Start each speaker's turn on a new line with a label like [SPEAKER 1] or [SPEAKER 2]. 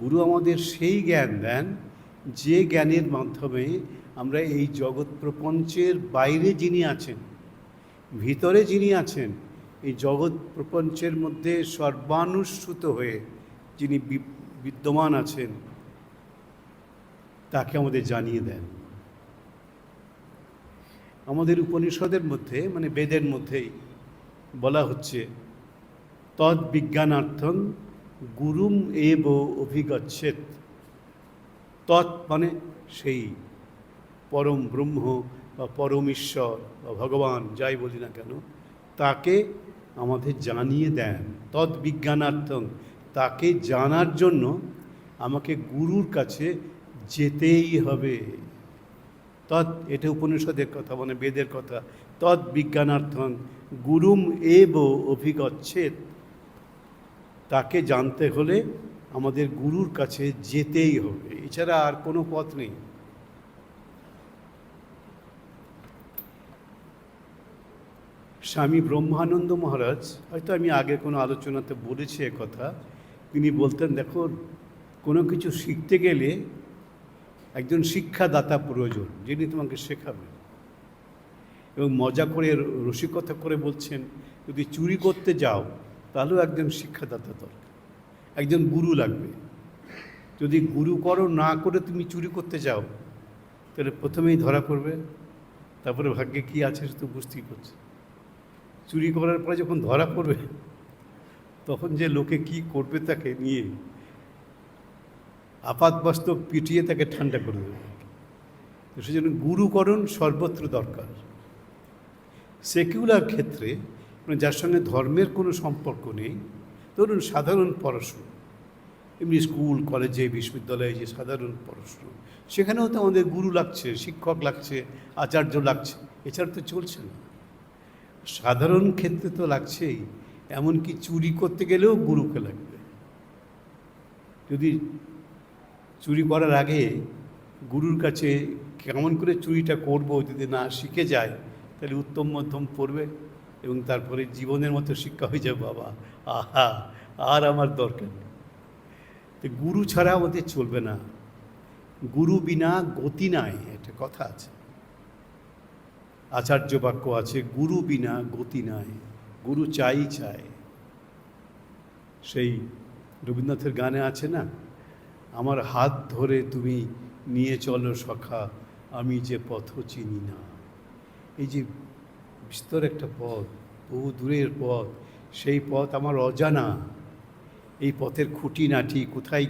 [SPEAKER 1] গুরু আমাদের সেই জ্ঞান দেন, যে জ্ঞানের মাধ্যমে আমরা এই জগৎ প্রপঞ্চের বাইরে যিনি আছেন, ভিতরে যিনি আছেন, এই জগৎ প্রপঞ্চের মধ্যে সর্বানুশ্রুত হয়ে যিনি বিদ্যমান আছেন, তাকে আমাদের জানিয়ে দেন। আমাদের উপনিষদের মধ্যে মানে বেদের মধ্যেই বলা হচ্ছে তদ বিজ্ঞানার্থং গুরুম এব অভিগচ্ছেত। তৎ মানে সেই পরম ব্রহ্ম বা পরম ঈশ্বর বা ভগবান, যাই বলি না কেন, তাকে আমাদের জানিয়ে দেন। তৎ বিজ্ঞানার্থং, তাকে জানার জন্য আমাকে গুরুর কাছে যেতেই হবে। তৎ এটা উপনিষদের কথা মানে বেদের কথা। তৎ বিজ্ঞানার্থং, গুরুম এব অভিগচ্ছেদ তাকে জানতে হলে আমাদের গুরুর কাছে যেতেই হবে। এছাড়া আর কোনো পথ নেই। স্বামী ব্রহ্মানন্দ মহারাজ, হয়তো আমি আগে কোনো আলোচনাতে বলেছি কথা, তিনি বলতেন, দেখো, কোনো কিছু শিখতে গেলে একজন শিক্ষাদাতা প্রয়োজন, যিনি তোমাকে শেখাবেন। এবং মজা করে রসিকতা করে বলছেন, যদি চুরি করতে যাও তাহলেও একজন শিক্ষাদাতা দরকার। একজন গুরু লাগবে। যদি গুরু করো, না করে তুমি চুরি করতে যাও, তাহলে প্রথমেই ধরা পড়বে। তারপরে ভাগ্যে কী আছে সে তো বুঝতেই পারছে। চুরি করার পরে যখন ধরা পড়বে, তখন যে লোকে কি করবে তাকে নিয়ে আপাতবাস্তব পিটিয়ে তাকে ঠান্ডা করে দেবে। তো সেজন্য গুরুকরণ সর্বত্র দরকার। সেকুলার ক্ষেত্রে যার সঙ্গে ধর্মের কোনো সম্পর্ক নেই, ধরুন সাধারণ পড়াশুনো। এমনি স্কুল, কলেজে, বিশ্ববিদ্যালয়ে যে সাধারণ পড়াশুনো, সেখানেও তো আমাদের গুরু লাগছে, শিক্ষক লাগছে, আচার্য লাগছে, এছাড়া তো চলছে না। সাধারণ ক্ষেত্রে তো লাগছেই, এমনকি চুরি করতে গেলেও গুরুকে লাগবে। যদি চুরি করার আগে গুরুর কাছে কেমন করে চুরিটা করব যদি না শিখে যায়, তাহলে উত্তম মধ্যম পড়বে। এবং তারপরে জীবনের মতো শিক্ষা হয়ে যাবে, বাবা। আহা, আর আমার দরকার নেই। তো গুরু ছাড়া আমাদের চলবে না। গুরু বিনা গতি নাই, একটা কথা আছে। আচার্য বাক্য আছে, গুরু বিনা গতি নাই, গুরু চাই চায় সেই রবীন্দ্রনাথের গানে আছে না, আমার হাত ধরে তুমি নিয়ে চলো সখা, আমি যে পথ চিনি না। এই যে বিস্তর একটা পথ বহু দূরের পথ। সেই পথ আমার অজানা। এই পথের খুঁটিনাটি কোথায়